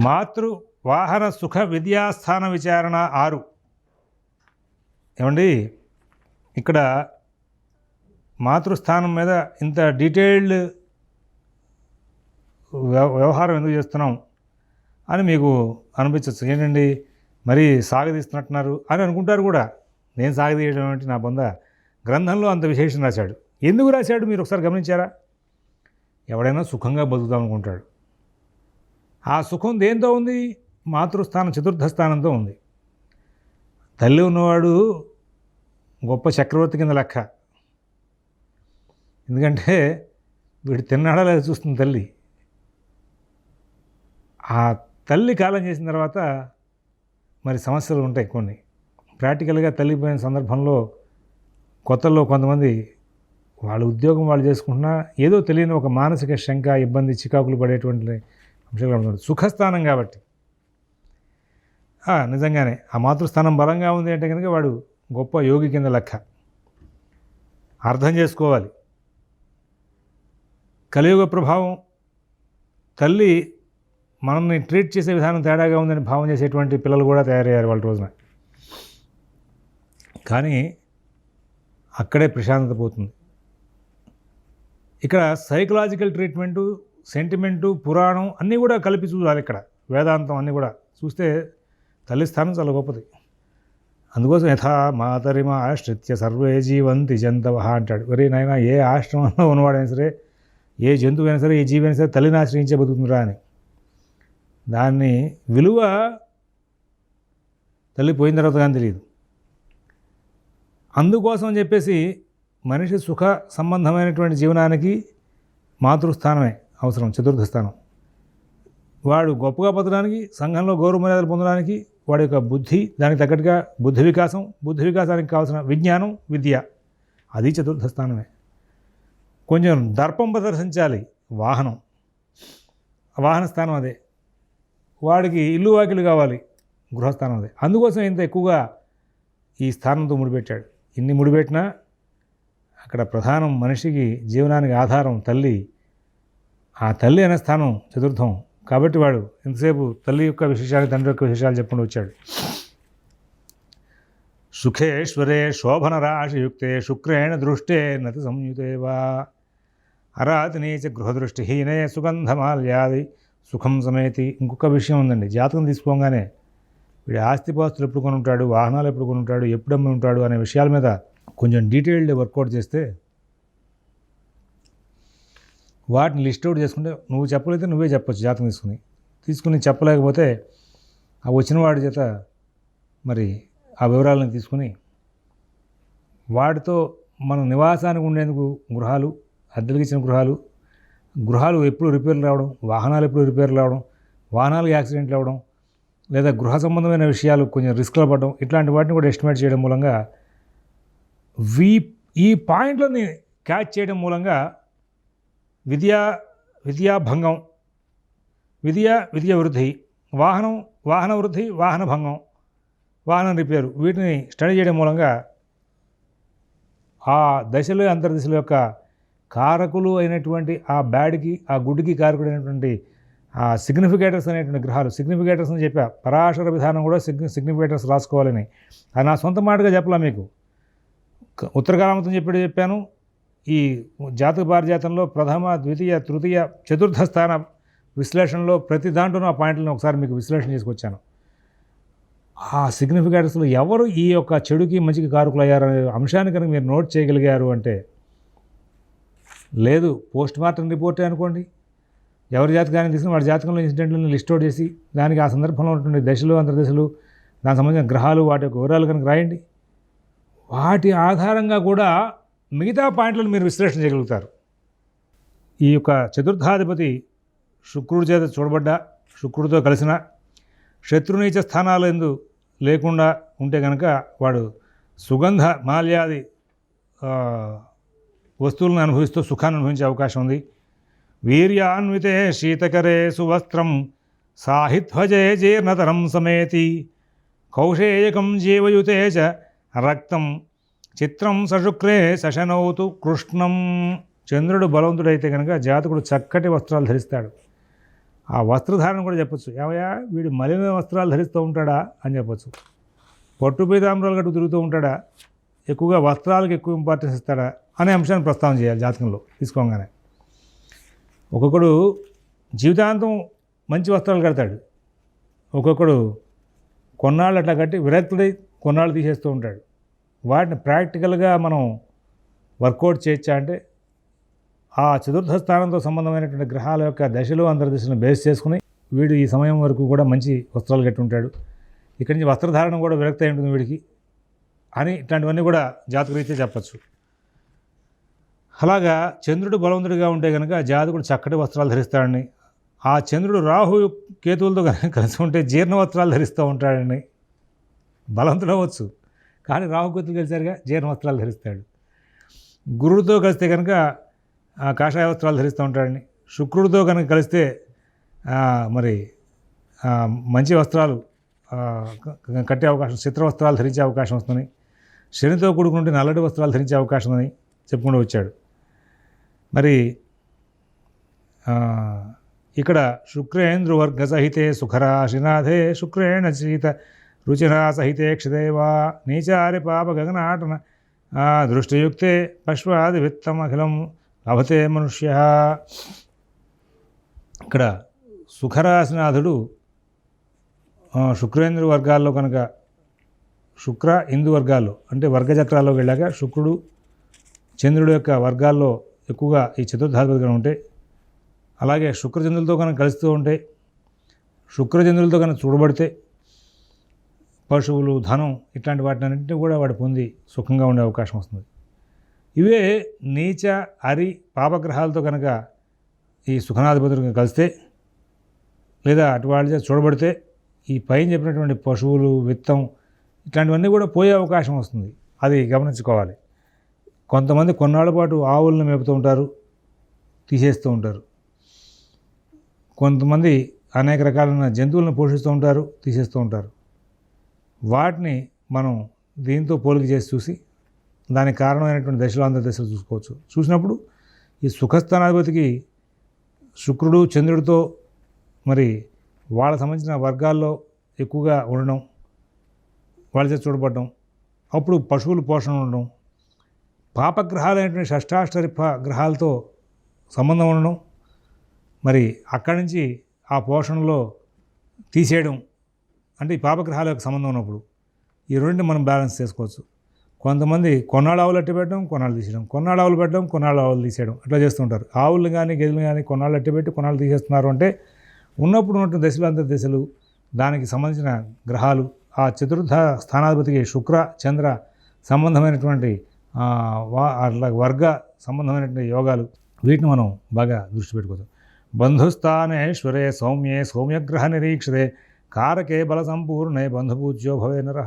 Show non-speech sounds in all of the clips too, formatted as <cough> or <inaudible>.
మాతృ వాహన సుఖ విద్యాస్థాన విచారణ ఆరు. ఏమండి? ఇక్కడ మాతృస్థానం మీద ఇంత డీటెయిల్డ్ వ్యవ- వ్యవహారం ఎందుకు చేస్తున్నాం అని మీకు అనిపించవచ్చు ఏంటండి? మరి సాగదీస్తున్నట్టున్నారు అని అనుకుంటారు కూడా. నేను సాగదీయడం ఏంటి నా బొంద? గ్రంథంలో అంత విశేషం రాశాడు. ఎందుకు రాశాడు మీరు ఒకసారి గమనించారా? ఎవడైనా సుఖంగా బతుకుదాం అనుకుంటాడు. ఆ సుఖం దేంతో ఉంది? మాతృస్థానం చతుర్థ స్థానంతో ఉంది. తల్లి ఉన్నవాడు గొప్ప చక్రవర్తి కింద లెక్క. ఎందుకంటే వీడు తిన్నాడా లేదా చూస్తుంది తల్లి. ఆ తల్లి కాలం చేసిన తర్వాత మరి సమస్యలు ఉంటాయి కొన్ని. ప్రాక్టికల్గా తల్లిపోయిన సందర్భంలో కొత్తల్లో కొంతమంది వాళ్ళ ఉద్యోగం వాళ్ళు చేసుకుంటున్నా ఏదో తెలియని ఒక మానసిక శంక ఇబ్బంది చికాకులు పడేటువంటి అంశాలు ఉంటుంది సుఖస్థానం కాబట్టి. నిజంగానే ఆ మాతృస్థానం బలంగా ఉంది అంటే కనుక వాడు గొప్ప యోగి కింద లెక్క. అర్థం చేసుకోవాలి. కలియుగ ప్రభావం తల్లి మనల్ని ట్రీట్ చేసే విధానం తేడాగా ఉందని భావం చేసేటువంటి పిల్లలు కూడా తయారయ్యారు వాళ్ళ రోజున. కానీ అక్కడే ప్రశాంతత పోతుంది. ఇక్కడ సైకలాజికల్ ట్రీట్మెంటు సెంటిమెంటు పురాణం అన్నీ కూడా కలిపి చూడాలి ఇక్కడ. వేదాంతం అన్నీ కూడా. చూస్తే తల్లి స్థానం చాలా గొప్పది. అందుకోసం యథా మాతరిమ ఆశ్రిత్య సర్వే జీవంతి జంతవ అంటాడు. వరే నాయన ఏ ఆశ్రమంలో ఉన్నవాడైనా సరే ఏ జంతువు అయినా సరే ఏ జీవి అయినా సరే తల్లిని ఆశ్రయించే బతుకుతుందిరా అని. దాన్ని విలువ తల్లి పోయిన తర్వాత కానీ తెలియదు. అందుకోసం అని చెప్పేసి మనిషి సుఖ సంబంధమైనటువంటి జీవనానికి మాతృస్థానమే. అవసరం చతుర్థ స్థానం. వాడు గొప్పగా పొందడానికి సంఘంలో గౌరవ మర్యాదలు పొందడానికి వాడి యొక్క బుద్ధి దానికి తగ్గట్టుగా బుద్ధి వికాసం బుద్ధి వికాసానికి కావాల్సిన విజ్ఞానం విద్య. అది చతుర్థ స్థానమే. కొంచెం దర్పం ప్రదర్శించాలి వాహనం. వాహన స్థానం అదే. వాడికి ఇల్లు వాకిలు కావాలి గృహస్థానం అదే. అందుకోసం ఇంత ఎక్కువగా ఈ స్థానంతో ముడిపెట్టాడు. ఇన్ని ముడిపెట్టినా అక్కడ ప్రధానం మనిషికి జీవనానికి ఆధారం తల్లి ఆ తల్లి అనే స్థానం చతుర్థం. కాబట్టి వాడు ఎంతసేపు తల్లి యొక్క విశేషాలు తండ్రి యొక్క విశేషాలు చెప్పుకుంటూ వచ్చాడు. సుఖేశ్వరే శోభన రాశియుక్తే శుక్రేణ దృష్టే నతి సంయుతే వా అరాతిని చ గృహదృష్టిహీనే సుగంధమాల్యాది సుఖం సమేతి. ఇంకొక విషయం ఉందండి జాతకం తీసుకోగానే వీడి ఆస్తిపాస్తులు ఎప్పుడు కొనుంటాడు వాహనాలు ఎప్పుడు కొనుంటాడు ఎప్పుడు ఉంటాడు అనే విషయాల మీద కొంచెం డీటెయిల్డ్ వర్కౌట్ చేస్తే వాటిని లిస్ట్ అవుట్ చేసుకుంటే నువ్వు చెప్పలేతే నువ్వే చెప్పొచ్చు జాతకం తీసుకుని. తీసుకుని చెప్పలేకపోతే ఆ వచ్చిన వాడి చేత మరి ఆ వివరాలను తీసుకుని వాటితో మన నివాసానికి ఉండేందుకు గృహాలు అద్దెలకు ఇచ్చిన గృహాలు గృహాలు ఎప్పుడు రిపేర్లు రావడం వాహనాలు ఎప్పుడు రిపేర్లు రావడం వాహనాలకు యాక్సిడెంట్లు అవ్వడం లేదా గృహ సంబంధమైన విషయాలు కొంచెం రిస్క్లో పడడం ఇట్లాంటి వాటిని కూడా ఎస్టిమేట్ చేయడం మూలంగా వీ ఈ పాయింట్లని క్యాచ్ చేయడం మూలంగా విద్యా విద్యాభంగం విద్య విద్య వృద్ధి వాహనం వాహన వృద్ధి వాహన భంగం వాహనం రిపేరు వీటిని స్టడీ చేయడం మూలంగా ఆ దశలో అంతర్దశల యొక్క కారకులు అయినటువంటి ఆ బ్యాడ్కి ఆ గుడ్డుకి కారకుడైనటువంటి ఆ సిగ్నిఫికేటర్స్ అనేటువంటి గ్రహాలు సిగ్నిఫికేటర్స్ అని చెప్పా. పరాశర విధానం కూడా సిగ్ని సిగ్నిఫికేటర్స్ రాసుకోవాలని. అది నా సొంత మాటగా చెప్పలా మీకు. క- చెప్పాడు చెప్పాను. ఈ జాతక పారిజాతంలో ప్రథమ ద్వితీయ తృతీయ చతుర్థ స్థాన విశ్లేషణలో ప్రతి దాంట్లోనూ ఆ పాయింట్లను ఒకసారి మీకు విశ్లేషణ చేసుకొచ్చాను. ఆ సిగ్నిఫికేటర్స్లో ఎవరు ఈ యొక్క చెడుకి మంచికి కారకులు అయ్యారనే అంశాన్ని కనుక మీరు నోట్ చేయగలిగారు అంటే లేదు పోస్ట్ మార్టం రిపోర్టే అనుకోండి. ఎవరి జాతకాన్ని తీసుకుని వాడి జాతకంలో ఇన్సిడెంట్లను లిస్ట్ అవుట్ చేసి దానికి ఆ సందర్భంలో ఉన్నటువంటి దశలు అంతర్దశలు దానికి సంబంధించిన గ్రహాలు వాటి యొక్క వివరాలు కనుక రాయండి. వాటి ఆధారంగా కూడా మిగతా పాయింట్లను మీరు విశ్లేషణ చేయగలుగుతారు. ఈ యొక్క చతుర్థాధిపతి శుక్రుడి చేత చూడబడ్డ శుక్రుడితో కలిసిన శత్రునీచ స్థానాలు ఎందు లేకుండా ఉంటే కనుక వాడు సుగంధ మాల్యాది వస్తువులను అనుభవిస్తూ సుఖాన్ని అనుభవించే అవకాశం ఉంది. వీర్యాన్వితే శీతకరే సువస్త్రం సాహిధ్వజే జీర్ణతరం సమేతి కౌశేయకం జీవయుతే చ రక్తం చిత్రం సశుక్రే శశనౌతు కృష్ణం. చంద్రుడు బలవంతుడైతే కనుక జాతకుడు చక్కటి వస్త్రాలు ధరిస్తాడు. ఆ వస్త్రధారణ కూడా చెప్పొచ్చు. ఏమయ్యా? వీడు మలిన వస్త్రాలు ధరిస్తూ ఉంటాడా అని చెప్పొచ్చు. పట్టు పీతాంబరాలు గట్టు తిరుగుతూ ఉంటాడా? ఎక్కువగా వస్త్రాలకు ఎక్కువ ఇంపార్టెన్స్ ఇస్తాడా? అనే అంశాన్ని ప్రస్తావన చేయాలి జాతకంలో తీసుకోగానే. ఒక్కొక్కడు జీవితాంతం మంచి వస్త్రాలు కడతాడు. ఒక్కొక్కడు కొన్నాళ్ళు అట్లా కట్టి విరక్తుడై కొన్నాళ్ళు తీసేస్తూ ఉంటాడు. వాటిని ప్రాక్టికల్గా మనం వర్కౌట్ చేయొచ్చా అంటే ఆ చతుర్థ స్థానంతో సంబంధమైనటువంటి గ్రహాల యొక్క దశలు అంతర్దశలను బేస్ చేసుకుని వీడు ఈ సమయం వరకు కూడా మంచి వస్త్రాలు కట్టి ఉంటాడు. ఇక్కడి నుంచి వస్త్రధారణ కూడా విరక్తి అయి ఉంటుంది వీడికి అని ఇట్లాంటివన్నీ కూడా జాతకరీత్యా చెప్పచ్చు. అలాగా చంద్రుడు బలవంతుడిగా ఉంటే కనుక జాతకుడు చక్కటి వస్త్రాలు ధరిస్తాడని ఆ చంద్రుడు రాహు కేతువులతో కనుక కలిసి ఉంటే జీర్ణ వస్త్రాలు ధరిస్తూ ఉంటాడని బలవంతుడు అవ్వచ్చు. కానీ రాహుకేతులు కలిసారుగా జీర్ణ వస్త్రాలు ధరిస్తాడు. గురుడితో కలిస్తే కనుక కాషాయ వస్త్రాలు ధరిస్తూ ఉంటాడని శుక్రుడితో కనుక కలిస్తే మరి మంచి వస్త్రాలు కట్టే అవకాశం చిత్ర వస్త్రాలు ధరించే అవకాశం వస్తుంది. శనితో కూడుకుంటే నల్లటి వస్త్రాలు ధరించే అవకాశం ఉందని చెప్పుకుంటూ వచ్చాడు. మరి ఇక్కడ శుక్రేంద్రువర్గ సహితే సుఖరాశినాథే శుక్రేణ చీత రుచిరాసహితే క్షదేవా నీచారి పాప గగనాటన దృష్టియుక్తే పశ్వాది విత్తమఖిలం లభతే మనుష్య. ఇక్కడ సుఖరాశినాథుడు శుక్రేంద్ర వర్గాల్లో కనుక శుక్ర ఇందు వర్గాల్లో అంటే వర్గచక్రాల్లోకి వెళ్ళాక శుక్రుడు చంద్రుడు యొక్క వర్గాల్లో ఎక్కువగా ఈ చతుర్థాధిపతిగా ఉంటే అలాగే శుక్రచంద్రులతో కనుక కలుస్తూ ఉంటే శుక్రచంద్రులతో కనుక చూడబడితే పశువులు ధనం ఇట్లాంటి వాటిని అన్నింటినీ కూడా వాడు పొంది సుఖంగా ఉండే అవకాశం వస్తుంది. ఇవే నీచ అరి పాపగ్రహాలతో కనుక ఈ సుఖనాధిపతులు కలిస్తే లేదా అటు వాళ్ళ చూడబడితే ఈ పైన చెప్పినటువంటి పశువులు విత్తం ఇట్లాంటివన్నీ కూడా పోయే అవకాశం వస్తుంది. అది గమనించుకోవాలి. కొంతమంది కొన్నాళ్ళ పాటు ఆవులను మేపుతూ ఉంటారు తీసేస్తూ ఉంటారు. కొంతమంది అనేక రకాలైన జంతువులను పోషిస్తూ ఉంటారు తీసేస్తూ ఉంటారు. వాటిని మనం దీంతో పోలిక చేసి చూసి దానికి కారణమైనటువంటి దశలు అందరి దశలు చూసుకోవచ్చు. చూసినప్పుడు ఈ సుఖస్థానాధిపతికి శుక్రుడు చంద్రుడితో మరి వాళ్ళ సంబంధించిన వర్గాల్లో ఎక్కువగా ఉండడం వాళ్ళ చేసి చూడబడడం అప్పుడు పశువులు పోషణ ఉండడం పాపగ్రహాలైనటువంటి షష్టాష్టరిప ప- గ్రహాలతో సంబంధం ఉండడం మరి అక్కడి నుంచి ఆ పోషణలో తీసేయడం అంటే ఈ పాపగ్రహాల యొక్క సంబంధం ఉన్నప్పుడు ఈ రెండు మనం బ్యాలెన్స్ చేసుకోవచ్చు. కొంతమంది కొన్నాళ్ళు ఆవులు అట్టి పెట్టడం కొన్నాళ్ళు తీసేయడం. కొన్నాళ్ళు ఆవులు పెట్టడం కొన్నాళ్ళు ఆవులు తీసేయడం. అట్లా చేస్తుంటారు ఆవులు కానీ గెదెలు కానీ కొన్నాళ్ళు అట్టి పెట్టి కొన్నాళ్ళు తీసేస్తున్నారు అంటే ఉన్నప్పుడు ఉన్నటువంటి దశలు అంత దశలు దానికి సంబంధించిన గ్రహాలు. ఆ చతుర్థ స్థానాధిపతికి శుక్ర చంద్ర సంబంధమైనటువంటి వా- అట్లా వర్గ సంబంధమైనటువంటి యోగాలు వీటిని మనం బాగా దృష్టి పెట్టుకోవచ్చు. బంధుస్థానేశ్వరే సౌమ్యే సౌమ్యగ్రహ నిరీక్షతే. కారకే బల సంపూర్ణే బంధుపూజ్యో భవే నర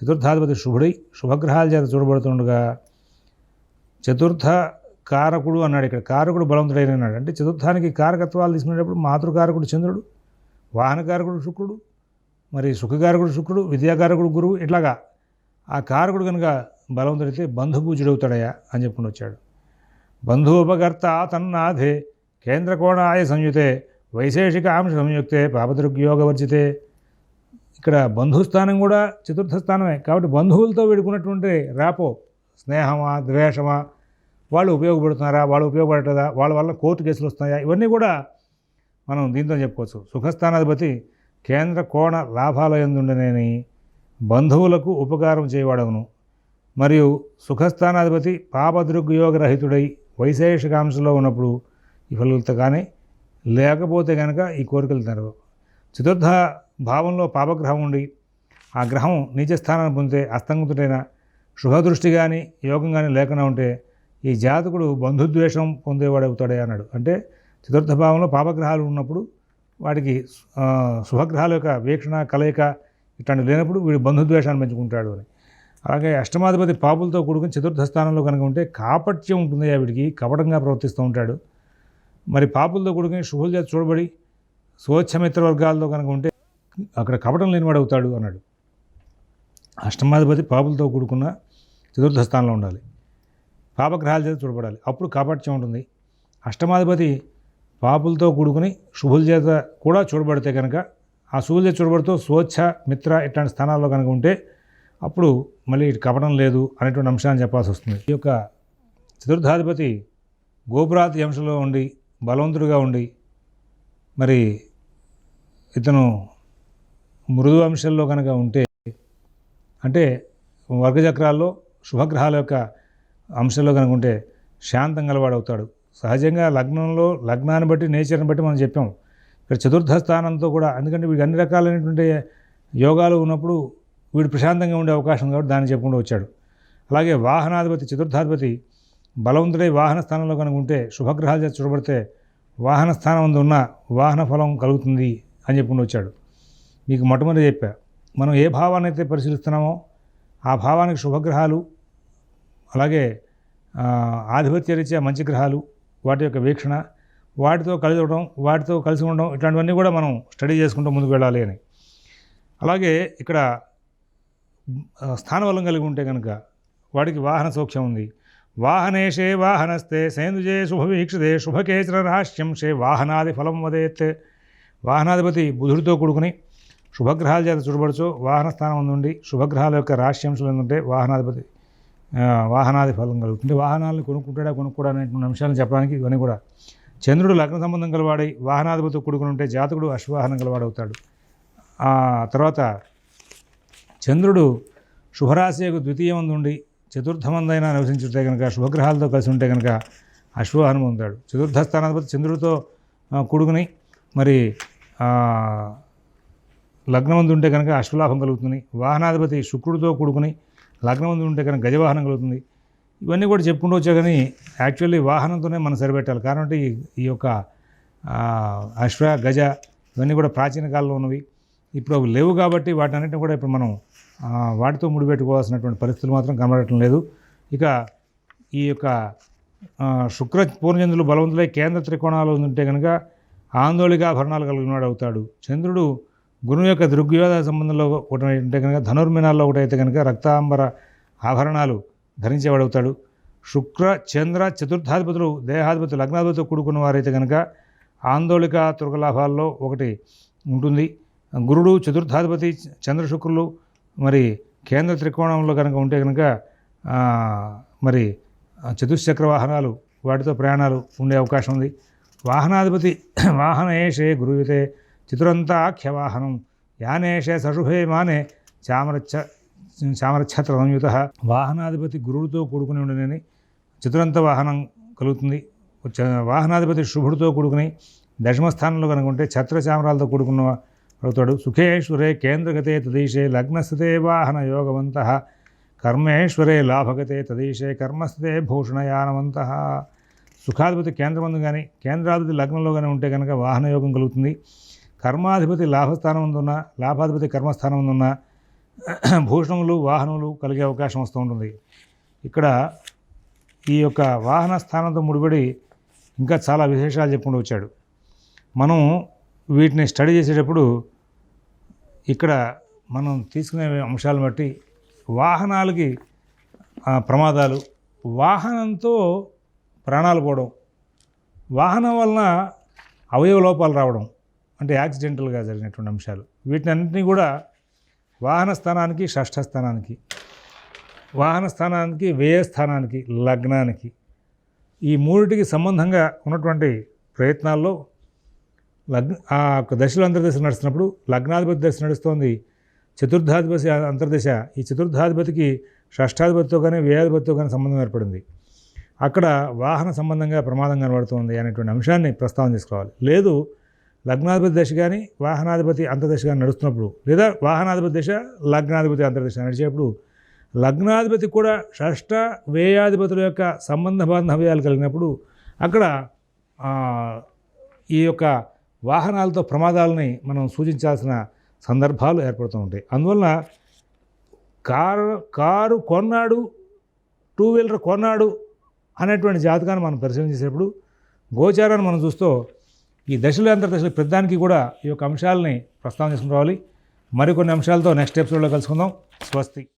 చతుర్థాధిపతి శుభుడై శుభగ్రహాల చేత చూడబడుతుండగా చతుర్థ కారకుడు అన్నాడు ఇక్కడ కారకుడు బలవంతుడైన అంటే చతుర్థానికి కారకత్వాలు తీసుకునేటప్పుడు మాతృకారకుడు చంద్రుడు వాహనకారకుడు శుక్రుడు మరి సుఖకారకుడు శుక్రుడు విద్యాకారకుడు గురువు ఇట్లాగా ఆ కారకుడు కనుక బలవంతుడైతే బంధుపూజుడవుతాడయా అని చెప్పుకుని వచ్చాడు. బంధూపకర్త తన్నాథే కేంద్రకోణాయ సంయుతే వైశేషిక ఆంశ సంయుక్తే పాపదృగ్యోగవర్జితే. ఇక్కడ బంధుస్థానం కూడా చతుర్థ స్థానమే. కాబట్టి బంధువులతో వీడుకున్నటువంటి రాపో స్నేహమా ద్వేషమా వాళ్ళు ఉపయోగపడుతున్నారా వాళ్ళు ఉపయోగపడటదా వాళ్ళ వల్ల కోర్టు కేసులు వస్తున్నాయా ఇవన్నీ కూడా మనం దీంతో చెప్పుకోవచ్చు. సుఖస్థానాధిపతి కేంద్ర కోణ లాభాల ఎందుండనేని బంధువులకు ఉపకారం చేయవాడవును మరియు సుఖస్థానాధిపతి పాపదృగ్యోగరహితుడై వైశేషికాంశలో ఉన్నప్పుడు ఈ ఫలితగానే కానీ లేకపోతే కనుక ఈ కోరికలు తెరవు చతుర్థ భావంలో పాపగ్రహం ఉండి ఆ గ్రహం నీచ స్థానాన్ని పొందితే అస్తంగుతుడైన శుభదృష్టి కానీ యోగం కానీ లేకుండా ఉంటే ఈ జాతకుడు బంధుద్వేషం పొందేవాడు అవుతాడే అన్నాడు. అంటే చతుర్థ భావంలో పాపగ్రహాలు ఉన్నప్పుడు వాడికి శుభగ్రహాల యొక్క వీక్షణ కలయిక ఇట్లాంటివి లేనప్పుడు వీడు బంధుద్వేషాన్ని పెంచుకుంటాడు అని. అలాగే అష్టమాధిపతి పాపులతో కూడుకుని చతుర్థ స్థానంలో కనుక ఉంటే కాపట్యం ఉంటుంది వీడికి కపటంగా ప్రవర్తిస్తూ ఉంటాడు. మరి పాపులతో కూడుకుని శుభుల చేత చూడబడి స్వచ్ఛమిత్ర వర్గాలతో కనుక ఉంటే అక్కడ కపటం లేనివాడు అవుతాడు అన్నాడు. అష్టమాధిపతి పాపులతో కూడుకున్న చతుర్థ స్థానంలో ఉండాలి. పాపగ్రహాల చేత చూడబడాలి. అప్పుడు కాపట్యం ఉంటుంది. అష్టమాధిపతి పాపులతో కూడుకుని శుభుల చేత కూడా చూడబడితే కనుక ఆ శుభుల చేత చూడబడుతూ స్వచ్ఛ మిత్ర ఇట్లాంటి స్థానాల్లో కనుక ఉంటే అప్పుడు మళ్ళీ ఇటు కపటం లేదు అనేటువంటి అంశాన్ని చెప్పాల్సి వస్తుంది. ఈ యొక్క చతుర్థాధిపతి గోపురాతి అంశంలో ఉండి బలవంతుడిగా ఉండి మరి ఇతను మృదు అంశంలో కనుక ఉంటే అంటే వర్గచక్రాల్లో శుభగ్రహాల యొక్క అంశంలో కనుక ఉంటే శాంతం గలవాడవుతాడు. సహజంగా లగ్నంలో లగ్నాన్ని బట్టి నేచర్ని బట్టి మనం చెప్పాం. ఇక్కడ చతుర్థ స్థానంతో కూడా ఎందుకంటే వీడికి అన్ని రకాలైనటువంటి యోగాలు ఉన్నప్పుడు వీడు ప్రశాంతంగా ఉండే అవకాశం కాబట్టి దాన్ని చెప్పుకుంటూ వచ్చాడు. అలాగే వాహనాధిపతి చతుర్థాధిపతి బలవంతుడై వాహన స్థానంలో కనుక ఉంటే శుభగ్రహాలు చేత చూడబడితే వాహన స్థానం అందు ఉన్న వాహన ఫలం కలుగుతుంది అని చెప్పుకుని వచ్చాడు. మీకు మొట్టమొదటి చెప్పా. మనం ఏ భావాన్ని అయితే పరిశీలిస్తున్నామో ఆ భావానికి శుభగ్రహాలు అలాగే ఆధిపత్య రీత్యా మంచి గ్రహాలు వాటి యొక్క వీక్షణ వాటితో కలిసి ఉండడం వాటితో కలిసి ఉండడం ఇట్లాంటివన్నీ కూడా మనం స్టడీ చేసుకుంటూ ముందుకు వెళ్ళాలి అని. అలాగే ఇక్కడ స్థానబలం కలిగి ఉంటే కనుక వాడికి వాహన సౌఖ్యం ఉంది. వాహనేషే వాహనస్తే సేందుజే శుభవీక్షతే శుభకేచర రహస్యంశే వాహనాది ఫలం వదేత్. వాహనాధిపతి బుధుడితో కూడుకుని శుభగ్రహాల చేత చూడబడుచు వాహన స్థానం నుండి శుభగ్రహాల యొక్క రాష్ట్రాంశం ఏంటంటే వాహనాధిపతి వాహనాది ఫలం కలుగుతుంది. వాహనాలను కొనుక్కుంటాడా కొనుక్కోడా అనేటువంటి అంశాలను చెప్పడానికి ఇవన్నీ కూడా. చంద్రుడు లగ్న సంబంధం గలవాడై వాహనాధిపతి కూడుకుని ఉంటే జాతకుడు అశ్వవాహనం గలవాడవుతాడు ఆ తర్వాత చంద్రుడు శుభరాశియకు ద్వితీయం నుండి చతుర్థమందైనా నివసించుంటే కనుక శుభగ్రహాలతో కలిసి ఉంటే కనుక అశ్వవాహనం పొందాడు చతుర్థ స్థానాధిపతి చంద్రుడితో కూడుకుని మరి ఆ, లగ్నమందు ఉంటే కనుక అశ్వలాభం కలుగుతుంది. వాహనాధిపతి శుక్రుడితో కూడుకుని లగ్నమందు ఉంటే కనుక గజవాహనం కలుగుతుంది. ఇవన్నీ కూడా చెప్పుకుంటూ వచ్చా కానీ యాక్చువల్లీ వాహనంతోనే మనం సరిపెట్టాలి. కారణం ఈ యొక్క అశ్వ గజ ఇవన్నీ కూడా ప్రాచీన కాలంలో ఉన్నవి. ఇప్పుడు అవి లేవు కాబట్టి వాటన్నిటిని కూడా ఇప్పుడు మనం వాటితో ముడిపెట్టుకోవాల్సినటువంటి పరిస్థితులు మాత్రం కనబడటం లేదు. ఇక ఈ యొక్క శుక్ర పూర్ణచంద్రులు బలవంతులై కేంద్ర త్రికోణాలు ఉంటే కనుక ఆందోళికాభరణాలు కలిగినవాడు అవుతాడు. చంద్రుడు గురువు యొక్క దృగ్యోధ సంబంధంలో ఒకటి కనుక ధనుర్మినాల్లో ఒకటైతే కనుక రక్తాంబర ఆభరణాలు ధరించేవాడు అవుతాడు. శుక్ర చంద్ర చతుర్థాధిపతులు దేహాధిపతులు లగ్నాధిపతులు కూడుకున్న వారైతే కనుక ఆందోళిక తుర్గలాభాల్లో ఒకటి ఉంటుంది. గురుడు చతుర్థాధిపతి చంద్రశుక్రులు మరి కేంద్ర త్రికోణంలో కనుక ఉంటే కనుక మరి చతుశ్చక్ర వాహనాలు వాటితో ప్రయాణాలు ఉండే అవకాశం ఉంది. వాహనాధిపతి <clears throat> వాహనయేషే గురువితే చతురంతాఖ్య వాహనం యానేషే సశుభే మానే చామరచ్చ చామరఛత్ర సంయుత వాహనాధిపతి గురుడితో కూడుకుని ఉండనని చతురంత వాహనం కలుగుతుంది. చ- వాహనాధిపతి శుభుడితో కూడుకుని దశమస్థానంలో కనుక ఉంటే ఛత్ర చామరాలతో కూడుకున్న అడుగుతాడు సుఖేశ్వరే కేంద్రగతే తదీశే లగ్నస్థితే వాహన యోగవంత కర్మేశ్వరే లాభగతే తదీశే కర్మస్థితే భూషణయానవంత. సుఖాధిపతి కేంద్రమందు కానీ కేంద్రాధిపతి లగ్నంలో కానీ ఉంటే కనుక వాహన యోగం కలుగుతుంది. కర్మాధిపతి లాభస్థానం ఉందున్న లాభాధిపతి కర్మస్థానం ఉందున్న <clears throat> భూషణములు వాహనములు కలిగే అవకాశం వస్తూ ఉంటుంది. ఇక్కడ ఈ యొక్క వాహన స్థానంతో ముడిపడి ఇంకా చాలా విశేషాలు చెప్పుకుంటూ వచ్చాడు. మనం వీటిని స్టడీ చేసేటప్పుడు ఇక్కడ మనం తీసుకునే అంశాలను బట్టి వాహనాలకి ప్రమాదాలు వాహనంతో ప్రాణాలు పోవడం వాహనం వలన అవయవ లోపాలు రావడం అంటే యాక్సిడెంటల్గా జరిగినటువంటి అంశాలు. వీటినన్నింటినీ కూడా వాహన స్థానానికి షష్ఠ స్థానానికి వాహన స్థానానికి వ్యయ స్థానానికి లగ్నానికి ఈ మూడిటికి సంబంధంగా ఉన్నటువంటి ప్రయత్నాల్లో లగ్న ఆ యొక్క దశలో అంతర్దశ నడుస్తున్నప్పుడు లగ్నాధిపతి దశ నడుస్తోంది. చతుర్థాధిపతి అంతర్దశ. ఈ చతుర్థాధిపతికి షష్ఠాధిపతితో కానీ వ్యయాధిపతితో కానీ సంబంధం ఏర్పడింది. అక్కడ వాహన సంబంధంగా ప్రమాదం కనబడుతుంది అనేటువంటి అంశాన్ని ప్రస్తావన చేసుకోవాలి లేదు లగ్నాధిపతి దశ కానీ వాహనాధిపతి అంతర్దశ కానీ నడుస్తున్నప్పుడు లేదా వాహనాధిపతి దశ లగ్నాధిపతి అంతర్దశ నడిచేప్పుడు లగ్నాధిపతి కూడా షష్ఠ వ్యయాధిపతుల యొక్క సంబంధ బాంధవ్యాలు కలిగినప్పుడు అక్కడ ఈ యొక్క వాహనాలతో ప్రమాదాలని మనం సూచించాల్సిన సందర్భాలు ఏర్పడుతూ ఉంటాయి. అందువలన కారు కారు కొన్నాడు టూ వీలర్ కొన్నాడు అనేటువంటి జాతకాన్ని మనం పరిశీలన చేసేటప్పుడు గోచారాన్ని మనం చూస్తూ ఈ దశలు అంతర్దశలు ప్రతిదానికి కూడా ఈ యొక్క అంశాలని ప్రస్తావన చేసుకుని రావాలి. మరికొన్ని అంశాలతో నెక్స్ట్ ఎపిసోడ్లో కలుసుకుందాం. స్వస్తి.